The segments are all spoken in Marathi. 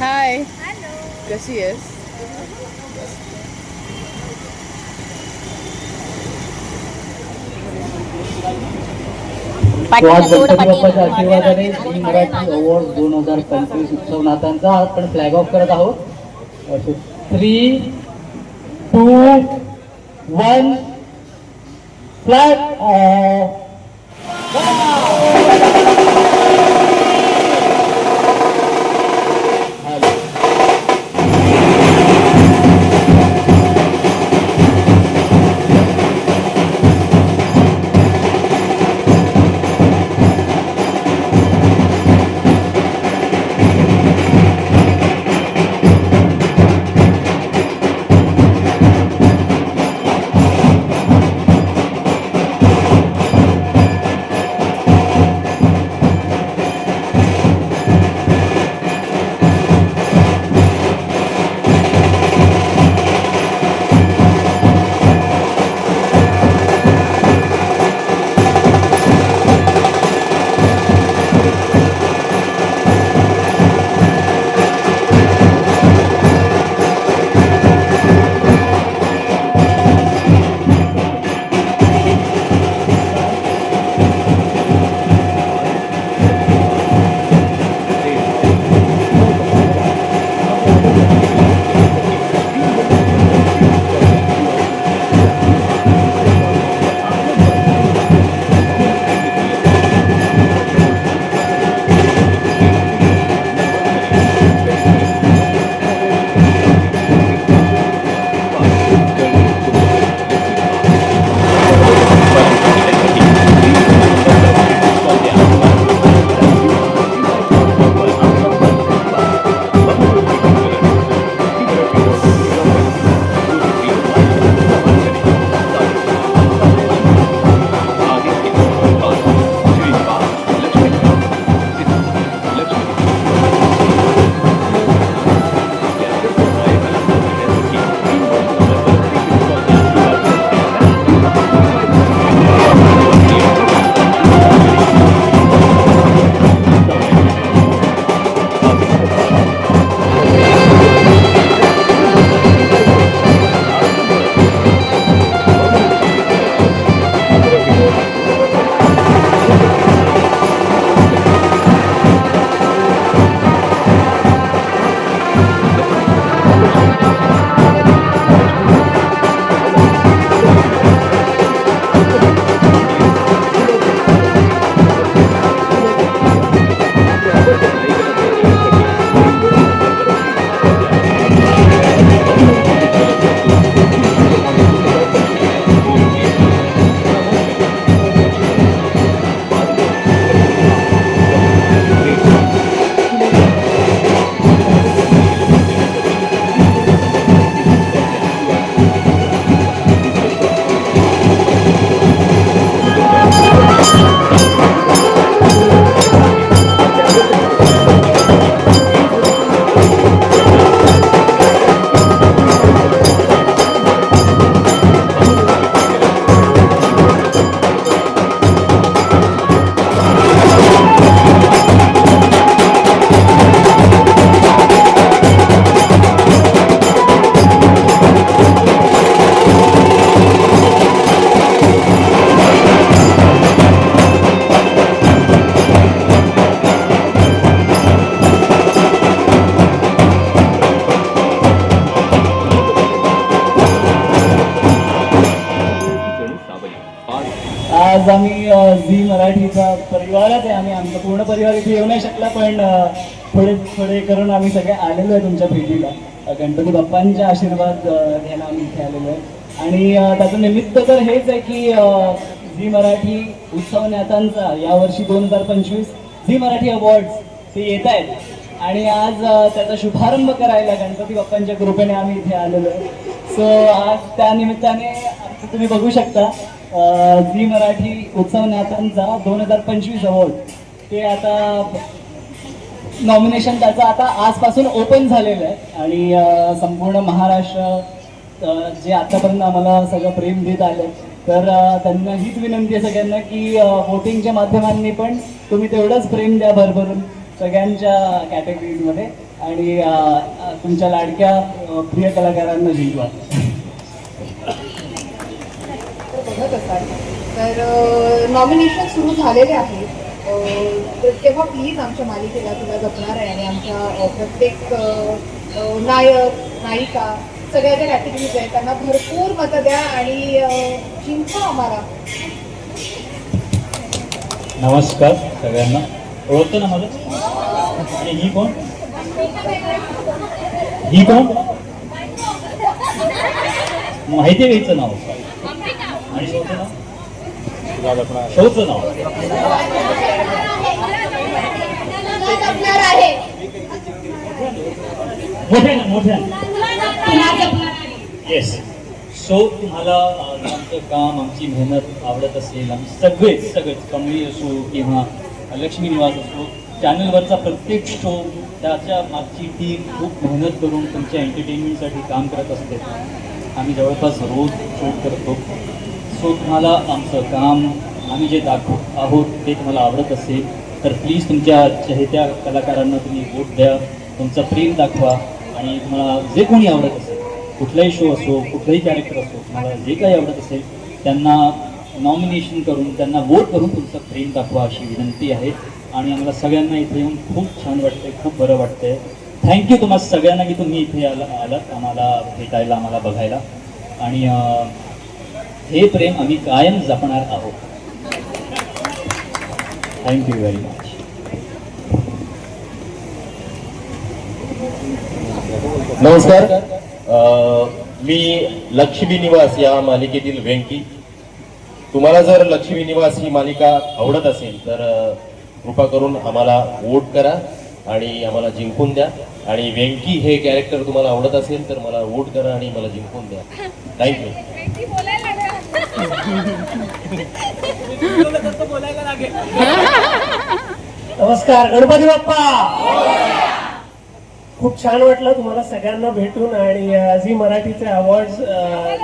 हाय कशी आहेस बाप्पाच्या आशीर्वादाने झी मराठी अवॉर्ड दोन हजार पंचवीस उत्सव नातांचा आपण फ्लॅग ऑफ करत आहोत. Three two one flag off आज परिवारच आहे आम्ही आमचा पूर्ण परिवार इथे येऊ नाही शकला पण थोडे थोडे करून आम्ही सगळे आलेलो आहे तुमच्या भेटीला. गणपती बाप्पांचे आशीर्वाद घ्यायला आम्ही इथे आलेलो आहे. आणि त्याचं निमित्त तर हेच आहे की झी मराठी उत्सव नेत्यांचा यावर्षी दोन हजार पंचवीस झी मराठी अवॉर्ड्स ते येत आहेत. आणि आज त्याचा शुभारंभ करायला गणपती बाप्पांच्या कृपेने आम्ही इथे आलेलो आहे. सो आज त्या निमित्ताने तुम्ही बघू शकता झी मराठी उत्सव नात्यांचा दोन हजार पंचवीस अवॉर्ड. ते आता नॉमिनेशन त्याचं आता आजपासून ओपन झालेलं आहे. आणि संपूर्ण महाराष्ट्र जे आतापर्यंत आम्हाला सगळं प्रेम देत आलं तर त्यांना हीच विनंती आहे सगळ्यांना की वोटिंगच्या माध्यमांनी पण तुम्ही तेवढंच प्रेम द्या भरभरून सगळ्यांच्या कॅटेगरीजमध्ये आणि तुमच्या लाडक्या प्रिय कलाकारांना जिंकवा. बघत असाल. तर नॉमिनेशन सुरू झालेले आहे तर तेव्हा प्लीज आमच्या मालिकेला तुला जपणार आहे आणि आमच्या प्रत्येक नायक नायिका सगळ्या ज्या कॅटेगरीज आहेत त्यांना भरपूर मतं द्या आणि चिंता जिंका आम्हाला. नमस्कार सगळ्यांना. ओळखतो ना मला? आणि ही कोण? ही कोण? माहिती आहे नाव? शोचं नाव? मोठ्या मोठ्या येस सो तुम्हाला आमचं काम आमची मेहनत आवडत असेल आम्ही सगळेच सगळेच कमळी असो किंवा लक्ष्मी निवास असो चॅनलवरचा प्रत्येक शो त्याच्या मागची टीम खूप मेहनत करून तुमच्या एंटरटेनमेंटसाठी काम करत असते. आम्ही जवळपास रोज शूट करतो. सो तुम्हाला आमचं काम आम्ही जे दाखवत आहोत ते तुम्हाला आवडत असेल तर प्लीज तुमच्या चाहत्या कलाकारांना तुम्ही वोट द्या तुमचं प्रेम दाखवा आणि तुम्हाला जे कोणी आवडत असेल कुठलाही शो असो कुठलाही कॅरेक्टर असो तुम्हाला जे काही आवडत असेल त्यांना नॉमिनेशन करून त्यांना वोट करून तुमचं प्रेम दाखवा अशी विनंती आहे. आणि आम्हाला सगळ्यांना इथे येऊन खूप छान वाटतंय खूप बरं वाटतंय. थँक्यू तुम्हाला सगळ्यांना की तुम्ही इथे आला आलात आम्हाला भेटायला आम्हाला बघायला. आणि हे प्रेम आम्ही कायम जपणार आहोत. थँक्यू व्हेरी मच नमस्कार. मी लक्ष्मी निवास या मालिकेतील व्यंकी. तुम्हाला जर लक्ष्मी निवास ही मालिका आवडत असेल तर कृपा करून आम्हाला वोट करा आणि आम्हाला जिंकून द्या. आणि व्यंकी हे कॅरेक्टर तुम्हाला आवडत असेल तर मला वोट करा आणि मला जिंकून द्या. थँक्यू नमस्कार गणपती बाप्पा! खूप छान वाटलं तुम्हाला सगळ्यांना भेटून आणि झी मराठीचे अवॉर्ड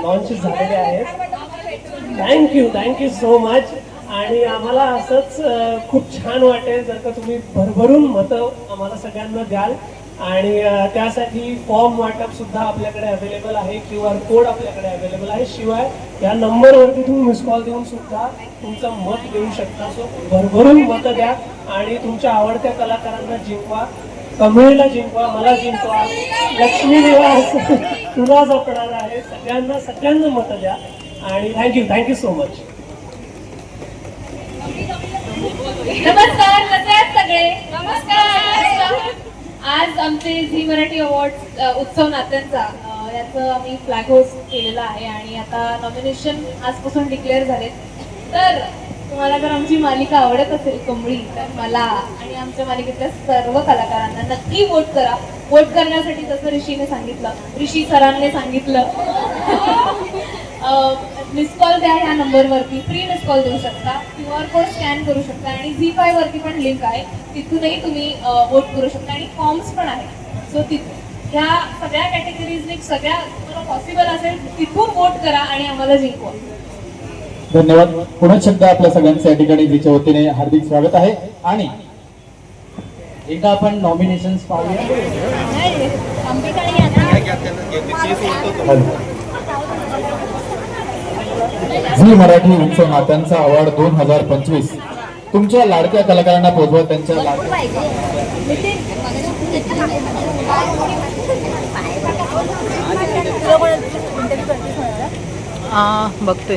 लॉन्च झालेले आहेत. थँक्यू थँक्यू सो मच आणि आम्हाला असंच खूप छान वाटेल जर का तुम्ही भरभरून मतं आम्हाला सगळ्यांना द्याल. आणि त्यासाठी फॉर्म वाटप सुद्धा आपल्याकडे अवेलेबल आहे क्यू आर कोड आपल्याकडे अवेलेबल आहे. शिवाय या नंबरवरती तुम्ही मिस कॉल देऊन सुद्धा तुमचं मत देऊ शकता. सो भरभरून मतं द्या आणि तुमच्या आवडत्या कलाकारांना जिंकवा कमळीला जिंकवा मला जिंकवा लक्ष्मी निवास तुला जपणार आहे. सगळ्यांना सगळ्यांना मतं द्या आणि थँक्यू थँक्यू सो मच नमस्कार सगळे? नमस्कार. आज आमचे झी मराठी अवॉर्ड उत्सव नात्यांचा याचं आम्ही फ्लॅग होस्ट केलेला आहे आणि आता नॉमिनेशन आजपासून डिक्लेअर झाले तर तुम्हाला जर आमची मालिका आवडत असेल कमळी तर मला आणि आमच्या मालिकेतल्या सर्व कलाकारांना नक्की वोट करा. वोट करण्यासाठी जसं ऋषीने सांगितलं. ऋषी सरांनी सांगितलं. मिस कॉल द्या ह्या नंबरवरती फ्री मिस कॉल देऊ शकता. क्यू आर कोड स्कॅन करू शकता. आणि झी फाय वरती पण लिंक आहे. तिथूनही तुम्ही वोट करू शकता. आणि फॉर्म्स पण आहेत. सो तिथ ह्या सगळ्या कॅटेगरीजने सगळ्या तुम्हाला पॉसिबल असेल तिथून वोट करा आणि आम्हाला जिंकवा. धन्यवाद. पुन्हा एकदा आपल्या सगळ्यांचं या ठिकाणी तिच्या वतीने हार्दिक स्वागत आहे. आणि एकदा आपण नॉमिनेशन पाहूया. झी मराठी उत्सव नात्यांचा अवॉर्ड दोन हजार पंचवीस. तुमच्या लाडक्या कलाकारांना पोहोचवा त्यांच्या बघतोय.